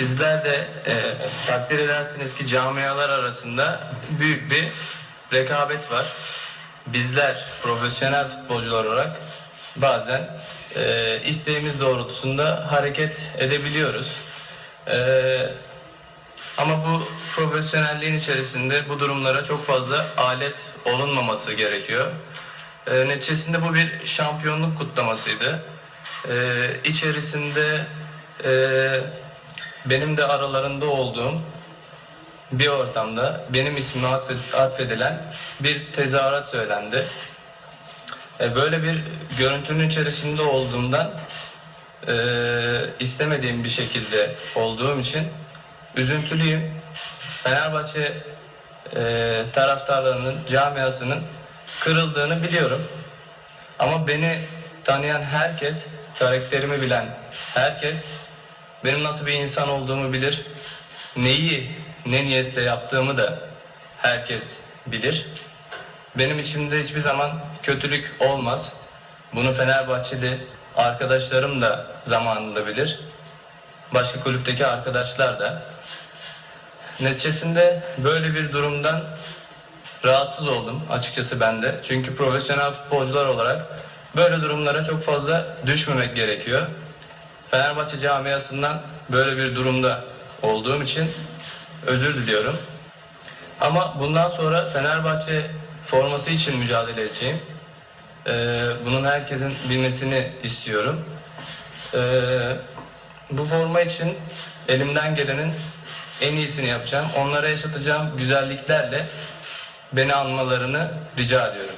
Sizler de e, takdir edersiniz ki camialar arasında büyük bir rekabet var. Bizler profesyonel futbolcular olarak bazen e, isteğimiz doğrultusunda hareket edebiliyoruz. E, ama bu profesyonelliğin içerisinde bu durumlara çok fazla alet olunmaması gerekiyor. E, neticesinde bu bir şampiyonluk kutlamasıydı. E, içerisinde e, benim de aralarında olduğum bir ortamda benim ismime atfe- atfedilen bir tezahürat söylendi. E, böyle bir görüntünün içerisinde olduğumdan e, istemediğim bir şekilde olduğum için üzüntülüyüm. Fenerbahçe e, taraftarlarının, camiasının kırıldığını biliyorum. Ama beni tanıyan herkes, karakterimi bilen herkes benim nasıl bir insan olduğumu bilir. Neyi, ne niyetle yaptığımı da herkes bilir. Benim içimde hiçbir zaman kötülük olmaz. Bunu Fenerbahçeli arkadaşlarım da zamanında bilir. Başka kulüpteki arkadaşlar da. Neticesinde böyle bir durumdan rahatsız oldum açıkçası ben de. Çünkü profesyonel futbolcular olarak böyle durumlara çok fazla düşmemek gerekiyor. Fenerbahçe camiasından böyle bir durumda olduğum için özür diliyorum. Ama bundan sonra Fenerbahçe forması için mücadele edeceğim. Ee, bunun herkesin bilmesini istiyorum. Ee, bu forma için elimden gelenin en iyisini yapacağım. Onlara yaşatacağım güzelliklerle beni anmalarını rica ediyorum.